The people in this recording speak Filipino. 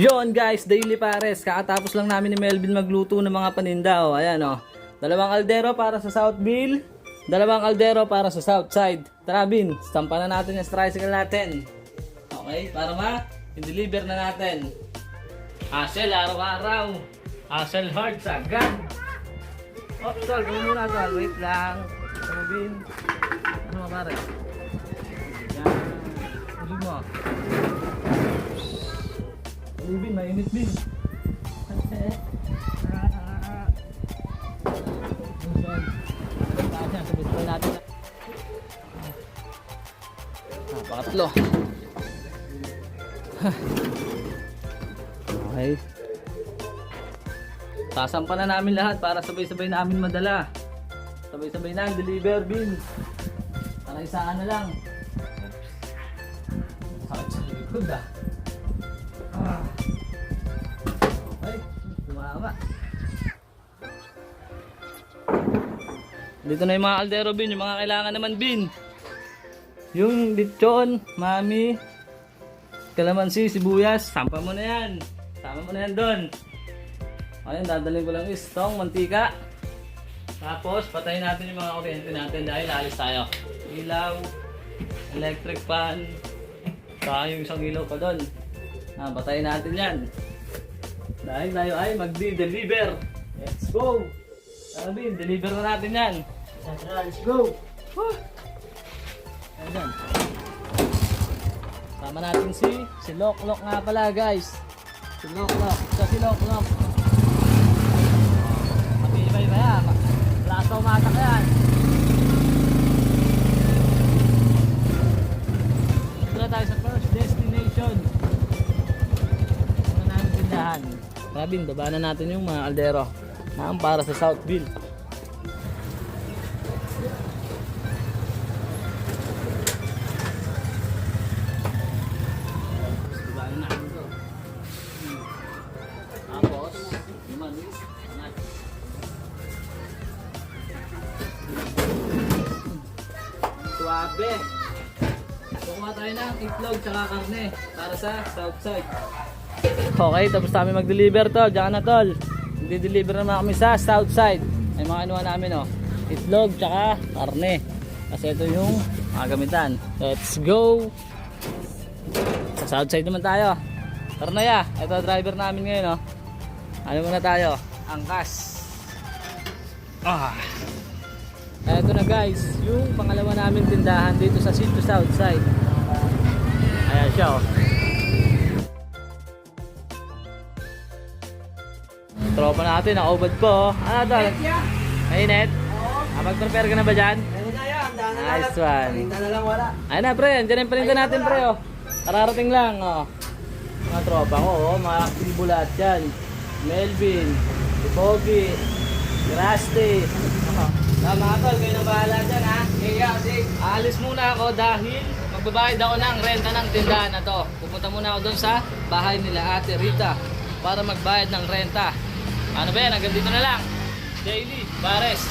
Yon guys, daily pares. Kakatapos lang namin ni Melvin magluto ng mga paninda. Oh, ayan oh. Dalawang kaldero para sa Southville. Dalawang kaldero para sa Southside. Tara Bin, stampa na natin yung tricycle natin. Okay, para ma, i-deliver na natin. Hassle araw-araw. Hassle hard sagad. Oh, tol, gawin muna tol. Wait lang. Ano Bin? Ano mga pare? Yan. Ulit mo. Uy, Bin, mainit, Bin. natin. Ah, pangatlo. okay. Sasampa na namin lahat para sabay-sabay namin madala. Sabay-sabay na deliver bin. Para isaan na lang. Sakit sa likod. Ah. Tumama. Dito na yung mga kaldero bin, yung mga kailangan naman bin. Yung lechon, mami, kalamansi, sibuyas, sampa mo na yan. Sama mo na yan doon. Ayun, dadalhin ko lang is tong mantika. Tapos, patayin natin yung mga kuryente natin dahil alis tayo. Ilaw, electric fan, saka yung isang ilaw pa doon. Ah, patayin natin yan. Dahil tayo ay magdi-deliver. Let's go! Sabi, deliver na natin yan. Let's go! Ayan. Sama natin si si Lok Lok nga pala guys. Si Lok Lok. Ito si Lok Rabin, baba na natin yung mga aldero. Naan para sa Southville. Suabe. Kukuha tayo ng itlog tsaka karne para sa south side. Okay, tapos kami mag-deliver to. Diyan na tol. Hindi-deliver naman kami sa south side. Ay mga anuhan namin oh. Itlog tsaka karne. Kasi ito yung mga gamitan. Let's go! Sa south side naman tayo. Tara na ya. Ito driver namin ngayon oh. Ano muna tayo? Angkas. Ah. Ito na guys, yung pangalawa namin tindahan dito sa Sito Southside. Ayan siya oh. Tropa natin, nakaubad po. oh. Ano to? Mainit? Ah, mag-prepare ka na ba dyan? Nice one. Palinda na lang wala. Ayun na pre, andyan yung paninda natin pre oh. Kararating lang oh. Mga tropa ko oh, mga lahat yan. Melvin, Bobby, Rusty. Oh. Tama tol, kayo na bahala dyan ha. Kaya kasi aalis muna ako dahil magbabayad ako ng renta ng tindahan na to. Pupunta muna ako doon sa bahay nila Ate Rita para magbayad ng renta. Ano ba yan, hanggang dito na lang. Daily, Bares.